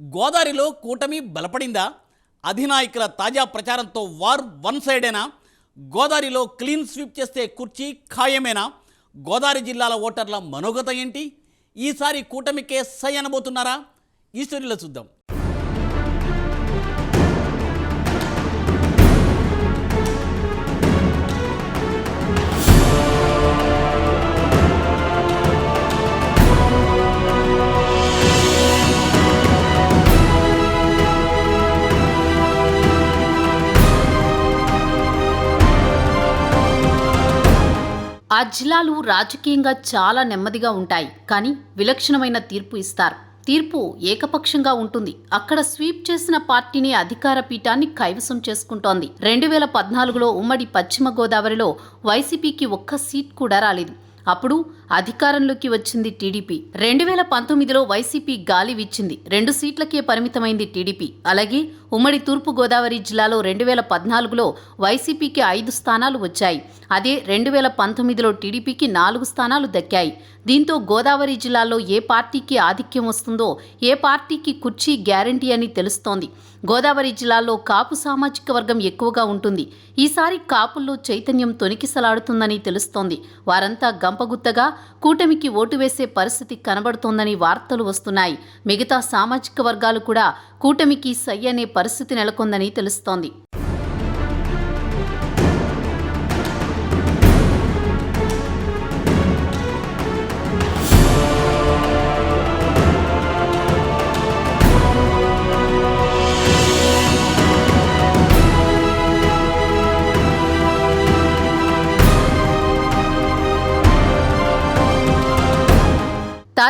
గోదావరిలో కూటమి బలపడిందా? అధినాయకుల తాజా ప్రచారంతో వార్ వన్ సైడేనా? గోదావరిలో క్లీన్ స్వీప్ చేస్తే కుర్చీ ఖాయమేనా? గోదావరి జిల్లాల ఓటర్ల మనోగత ఏంటి? ఈసారి కూటమికే సై అనబోతున్నారా? ఈ స్టోరీలో చూద్దాం. ఆ జిల్లాలు రాజకీయంగా చాలా నెమ్మదిగా ఉంటాయి కానీ విలక్షణమైన తీర్పు ఇస్తారు. తీర్పు ఏకపక్షంగా ఉంటుంది. అక్కడ స్వీప్ చేసిన పార్టీని అధికార పీఠాన్ని కైవసం చేసుకుంటోంది. రెండు వేల పద్నాలుగులో ఉమ్మడి పశ్చిమ గోదావరిలో వైసీపీకి ఒక్క సీట్ కూడా రాలేదు. అప్పుడు అధికారంలోకి వచ్చింది టీడీపీ. రెండు వేల పంతొమ్మిదిలో వైసీపీ గాలి విచ్చింది రెండు సీట్లకే పరిమితమైంది టీడీపీ. అలాగే ఉమ్మడి తూర్పు గోదావరి జిల్లాలో రెండు వేల పద్నాలుగులో వైసీపీకి ఐదు స్థానాలు వచ్చాయి. అదే రెండు వేల పంతొమ్మిదిలో టీడీపీకి నాలుగు స్థానాలు దక్కాయి. దీంతో గోదావరి జిల్లాలో ఏ పార్టీకి ఆధిక్యం వస్తుందో ఏ పార్టీకి కుర్చీ గ్యారంటీ అని తెలుస్తోంది. గోదావరి జిల్లాలో కాపు సామాజిక వర్గం ఎక్కువగా ఉంటుంది. ఈసారి కాపుల్లో చైతన్యం తొనికిసలాడుతుందని తెలుస్తోంది. వారంతా గంపగుత్తగా కూటమికి ఓటు వేసే పరిస్థితి కనబడుతోందని వార్తలు వస్తున్నాయి. మిగతా సామాజిక వర్గాలు కూడా కూటమికి సై అనే పరిస్థితి నెలకొందని తెలుస్తోంది.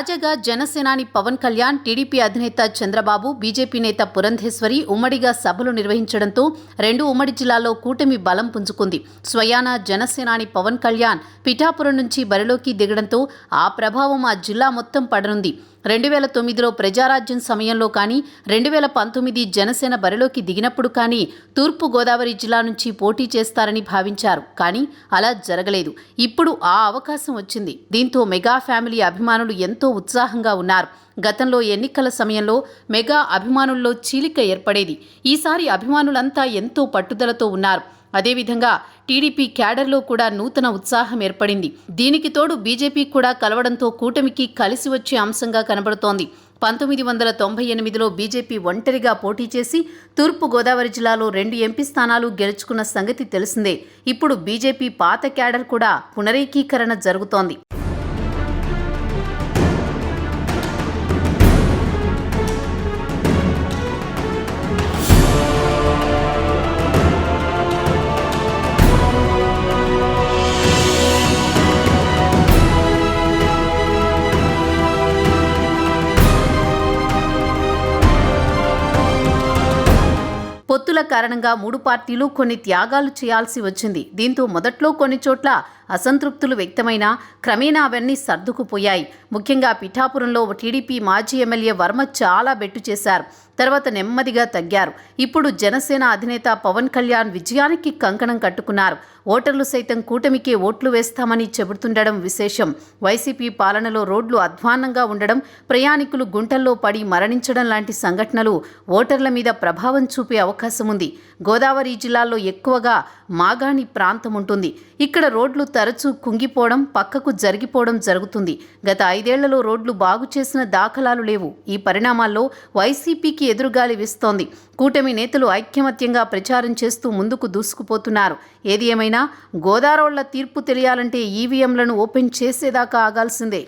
తాజాగా జనసేనాని పవన్ కళ్యాణ్ టీడీపీ అధినేత చంద్రబాబు బీజేపీ నేత పురంధేశ్వరి ఉమ్మడిగా సభలు నిర్వహించడంతో రెండు ఉమ్మడి జిల్లాల్లో కూటమి బలం పుంజుకుంది. స్వయాన జనసేనాని పవన్ కళ్యాణ్ పిఠాపురం నుంచి బరిలోకి దిగడంతో ఆ ప్రభావం ఆ జిల్లా మొత్తం పడనుంది. రెండు వేల తొమ్మిదిలో ప్రజారాజ్యం సమయంలో కానీ రెండు వేల పంతొమ్మిది జనసేన బరిలోకి దిగినప్పుడు కానీ తూర్పు గోదావరి జిల్లా నుంచి పోటీ చేస్తారని భావించారు. కానీ అలా జరగలేదు. ఇప్పుడు ఆ అవకాశం వచ్చింది. దీంతో మెగా ఫ్యామిలీ అభిమానులు ఎంతో ఉత్సాహంగా ఉన్నారు. గతంలో ఎన్నికల సమయంలో మెగా అభిమానుల్లో చీలిక ఏర్పడేది. ఈసారి అభిమానులంతా ఎంతో పట్టుదలతో ఉన్నారు. అదేవిధంగా టీడీపీ క్యాడర్లో కూడా నూతన ఉత్సాహం ఏర్పడింది. దీనికి తోడు బీజేపీ కూడా కలవడంతో కూటమికి కలిసి వచ్చే అంశంగా కనబడుతోంది. పంతొమ్మిది వందల తొంభై ఎనిమిదిలో బీజేపీ ఒంటరిగా పోటీ చేసి తూర్పు గోదావరి జిల్లాలో రెండు ఎంపీ స్థానాలు గెలుచుకున్న సంగతి తెలిసిందే. ఇప్పుడు బీజేపీ పాత క్యాడర్ కూడా పునరేకీకరణ జరుగుతోంది. పొత్తుల కారణంగా మూడు పార్టీలు కొన్ని త్యాగాలు చేయాల్సి వచ్చింది. దీంతో మొదట్లో కొన్ని చోట్ల అసంతృప్తులు వ్యక్తమైనా క్రమేణా అవన్నీ సర్దుకుపోయాయి. ముఖ్యంగా పిఠాపురంలో టీడీపీ మాజీ ఎమ్మెల్యే వర్మ చాలా బెట్టు చేశారు. తర్వాత నెమ్మదిగా తగ్గారు. ఇప్పుడు జనసేన అధినేత పవన్ కళ్యాణ్ విజయానికి కంకణం కట్టుకున్నారు. ఓటర్లు సైతం కూటమికే ఓట్లు వేస్తామని చెబుతుండడం విశేషం. వైసీపీ పాలనలో రోడ్లు అధ్వాన్నంగా ఉండడం ప్రయాణికులు గుంటల్లో పడి మరణించడం లాంటి సంఘటనలు ఓటర్ల మీద ప్రభావం చూపే అవకాశం ఉంది గోదావరి జిల్లాలో ఎక్కువగా మాగాణి ప్రాంతం ఉంటుంది ఇక్కడ రోడ్లు తరచూ కుంగిపోవడం పక్కకు జరిగిపోవడం జరుగుతుంది. గత ఐదేళ్ళలో రోడ్లు బాగు చేసిన దాఖలాలు లేవు. ఈ పరిణామాల్లో వైసీపీకి ఎదురుగాలి వీస్తోంది. కూటమి నేతలు ఐక్యమత్యంగా ప్రచారం చేస్తూ ముందుకు దూసుకుపోతున్నారు. ఏది ఏమైనా గోదారోళ్ళ తీర్పు తెలియాలంటే ఈవీఎంలను ఓపెన్ చేసేదాకా ఆగాల్సిందే.